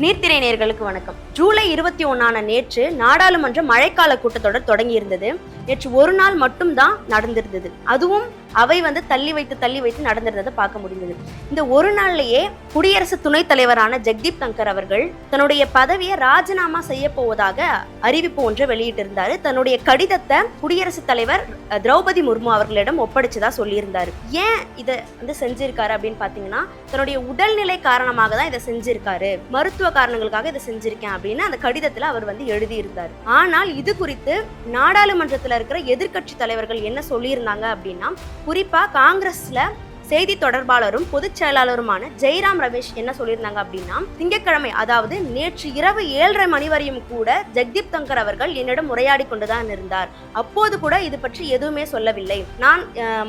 நீர்த்திரை நேர்களுக்கு வணக்கம். ஜூலை இருபத்தி ஒன்னான நேற்று நாடாளுமன்ற மழைக்கால கூட்டத்தொடர் தொடங்கியிருந்தது. நேற்று ஒரு நாள் மட்டும்தான் நடந்திருந்தது. அதுவும் அவை வந்து தள்ளி வைத்து தள்ளி வைத்து நடந்திருந்ததை பார்க்க முடிந்தது. இந்த ஒரு நாள்லேயே குடியரசு துணைத் தலைவரான ஜெக்தீப் தங்கர் அவர்கள் தன்னுடைய பதவியை ராஜினாமா செய்ய போவதாக அறிவிப்பு ஒன்றை வெளியிட்டிருந்தார். தன்னுடைய கடிதத்தை குடியரசுத் தலைவர் திரௌபதி முர்மு அவர்களிடம் ஒப்படைச்சதா சொல்லியிருந்தார். ஏன் இதை வந்து செஞ்சிருக்காரு அப்படின்னு பார்த்தீங்கன்னா தன்னுடைய உடல்நிலை காரணமாக தான் இதை செஞ்சிருக்காரு. மருத்துவ காரணங்களுக்காக இதை செஞ்சிருக்கேன் அப்படின்னு அந்த கடிதத்தில் அவர் வந்து எழுதியிருந்தார். ஆனால் இது குறித்து நாடாளுமன்றத்தில் இருக்கிற எதிர்கட்சி தலைவர்கள் என்ன சொல்லியிருந்தாங்க அப்படின்னா குறிப்பா காங்கிரஸ்ல செய்தி தொடர்பாளரும் பொதுச் செயலாளருமான ஜெய்ராம் ரமேஷ் என்ன சொல்லியிருந்தாங்க அப்படின்னா திங்கட்கிழமை அதாவது நேற்று இரவு ஏழரை மணி வரையும் கூட ஜெக்தீப் தங்கர் அவர்கள் என்னிடம் உரையாடி கொண்டுதான் இருந்தார். அப்போது கூட இது பற்றி எதுவுமே சொல்லவில்லை. நான்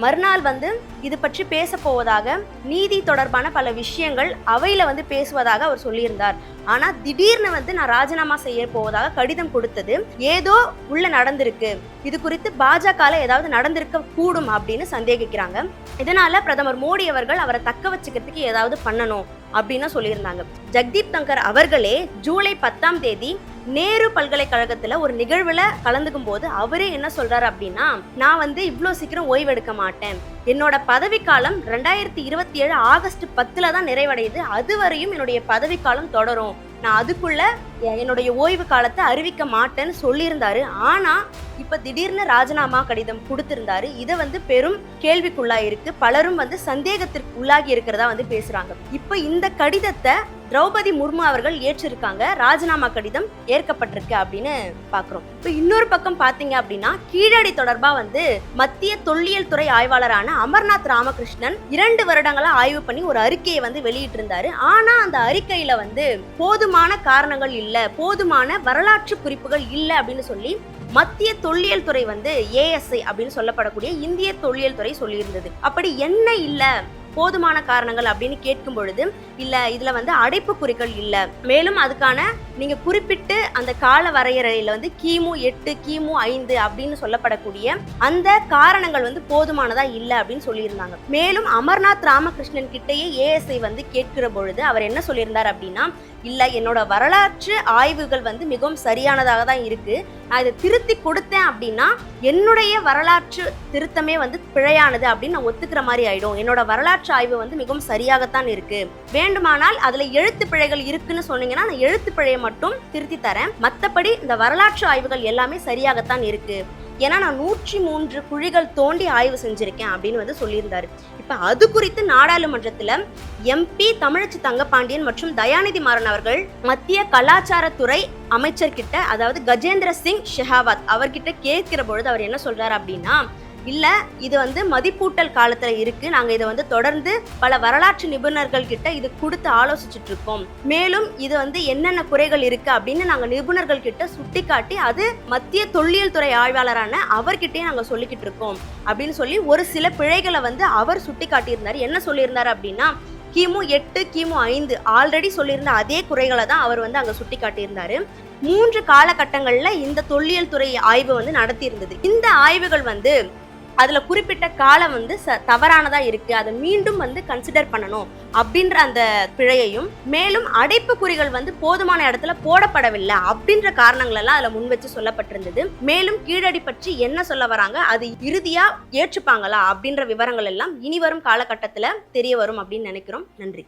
மறுநாள் வந்து இது பற்றி பேச போவதாக நீதி தொடர்பான பல விஷயங்கள் அவையில வந்து பேசுவதாக அவர் சொல்லியிருந்தார். ஆனா திடீர்னு வந்து நான் ராஜினாமா செய்ய போவதாக கடிதம் கொடுத்தது ஏதோ உள்ள நடந்திருக்கு. இது குறித்து பாஜக ஏதாவது நடந்திருக்க கூடும் அப்படின்னு சந்தேகிக்கிறாங்க. இதனால பிரதமர் மோடி அவர்கள் அவரை தக்க வச்சுக்கிறதுக்கு ஏதாவது பண்ணணும் அப்படின்னு சொல்லியிருந்தாங்க. ஜெக்தீப் தங்கர் அவர்களே ஜூலை பத்தாம் தேதி நேரு பல்கலைக்கழகத்தில் ஒரு நிகழ்வில் கலந்துக்கும் போது அவரே என்ன சொல்கிறாரு அப்படின்னா நான் வந்து இவ்வளோ சீக்கிரம் ஓய்வெடுக்க மாட்டேன். என்னோட பதவிக்காலம் ரெண்டாயிரத்தி இருபத்தி ஏழு ஆகஸ்ட் பத்தில் தான் நிறைவடையுது. அதுவரையும் என்னுடைய பதவிக்காலம் தொடரும். நான் அதுக்குள்ள என்னுடைய ஓய்வு காலத்தை அறிவிக்க மாட்டேன்னு சொல்லியிருந்தாரு. ஆனா இப்ப திடீர்னு ராஜினாமா கடிதம் கொடுத்திருந்தாரு. இதை வந்து பெரும் கேள்விக்குள்ளாயிருக்கு. பலரும் வந்து சந்தேகத்திற்கு உள்ளாகி இருக்கிறதா வந்து பேசுறாங்க. இப்ப இந்த கடிதத்தை திரௌபதி முர்மு அவர்கள் ஏற்றிருக்காங்க. ராஜினாமா கடிதம் ஏற்கப்பட்டிருக்கு அப்படின்னு பாக்குறோம். இப்போ இன்னொரு பக்கம் பாத்தீங்க அப்படின்னா கீழடி தொடர்பா வந்து மத்திய தொல்லியல் துறை ஆய்வாளரான அமர்நாத் ராமகிருஷ்ணன் இரண்டு வருடங்களா ஆய்வு பண்ணி ஒரு அறிக்கையை வந்து வெளியிட்டு இருந்தாரு ஆனா அந்த அறிக்கையில வந்து போதுமான காரணங்கள் இல்ல போதுமான வரலாற்று குறிப்புகள் இல்ல அப்படின்னு சொல்லி மத்திய தொல்லியல் துறை வந்து ஏஎஸ்ஐ அப்படின்னு சொல்லப்படக்கூடிய இந்திய தொல்லியல் துறை சொல்லியிருந்தது. அப்படி என்ன இல்லை? போதுமான காரணங்கள் அப்படின்னு கேட்கும் பொழுது இல்ல இதுல வந்து அடைப்புக்குறிகள் இல்ல. மேலும் அதுக்கான நீங்க குறிப்பிட்டு அந்த கால வரையறையில வந்து கிமு எட்டு கிமு ஐந்து அப்படின்னு சொல்லப்படக்கூடிய அந்த காரணங்கள் வந்து போதுமானதா இல்ல அப்படின்னு சொல்லியிருந்தாங்க. மேலும் அமர்நாத் ராமகிருஷ்ணன் கிட்டேயே ஏஎஸ்ஐ வந்து கேட்கிற பொழுது அவர் என்ன சொல்லியிருந்தார் அப்படின்னா இல்ல என்னோட வரலாற்று ஆய்வுகள் வந்து மிகவும் சரியானதாக தான் இருக்கு. நான் இதை திருத்தி கொடுத்தேன் அப்படின்னா என்னுடைய வரலாற்று திருத்தமே வந்து பிழையானது அப்படின்னு நான் ஒத்துக்கிற மாதிரி ஆயிடும். என்னோட வரலாற்று ஆய்வு வந்து மிகவும் சரியாகத்தான் இருக்கு. வேண்டுமானால் அதுல எழுத்து பிழைகள் இருக்குன்னு சொன்னீங்கன்னா நான் எழுத்து பிழையை மட்டும் திருத்தி தரேன். மற்றபடி இந்த வரலாற்று ஆய்வுகள் எல்லாமே சரியாகத்தான் இருக்கு. ஏன்னா நான் நூற்றி மூன்று குழிகள் தோண்டி ஆய்வு செஞ்சிருக்கேன் அப்படின்னு வந்து சொல்லியிருந்தாரு. இப்போ அது குறித்து நாடாளுமன்றத்தில் எம்பி தமிழச்சி தங்கப்பாண்டியன் மற்றும் தயாநிதி மாறன் அவர்கள் மத்திய கலாச்சாரத்துறை அமைச்சர்கிட்ட அதாவது கஜேந்திர சிங் ஷெகாவத் அவர்கிட்ட கேட்கிற பொழுது அவர் என்ன சொல்றாரு அப்படின்னா இல்லை இது வந்து மதிப்பூட்டல் காலத்தில் இருக்குது நாங்கள் இதை வந்து தொடர்ந்து பல வரலாற்று நிபுணர்கள் கிட்ட இது கொடுத்து ஆலோசிச்சுட்டு இருக்கோம். மேலும் இது வந்து என்னென்ன குறைகள் இருக்குது அப்படின்னு நாங்கள் நிபுணர்கள் கிட்ட சுட்டிக்காட்டி அது மத்திய தொல்லியல் துறை ஆய்வாளரான அவர்கிட்டயே நாங்கள் சொல்லிக்கிட்டு இருக்கோம் அப்படின்னு சொல்லி ஒரு சில பிழைகளை வந்து அவர் சுட்டி காட்டியிருந்தார் என்ன சொல்லியிருந்தார் அப்படின்னா கிமு எட்டு கிமு ஐந்து ஆல்ரெடி சொல்லியிருந்த அதே குறைகளை தான் அவர் வந்து அங்கே சுட்டி காட்டியிருந்தார் மூன்று காலகட்டங்களில் இந்த தொல்லியல் துறை ஆய்வு வந்து நடத்தியிருந்தது. இந்த ஆய்வுகள் வந்து அதில் குறிப்பிட்ட காலம் வந்து ச தவறானதாக இருக்குது அதை மீண்டும் வந்து கன்சிடர் பண்ணணும் அப்படின்ற அந்த பிழையையும் மேலும் அடைப்பு குறிகள் வந்து போதுமான இடத்துல போடப்படவில்லை அப்படின்ற காரணங்களெல்லாம் அதில் முன் வச்சு சொல்லப்பட்டிருந்தது. மேலும் கீழடி பற்றி என்ன சொல்ல வராங்க? அது இறுதியாக ஏற்றுப்பாங்களா? அப்படின்ற விவரங்கள் எல்லாம் இனி வரும் காலகட்டத்தில் தெரிய வரும் அப்படின்னு நினைக்கிறோம். நன்றி.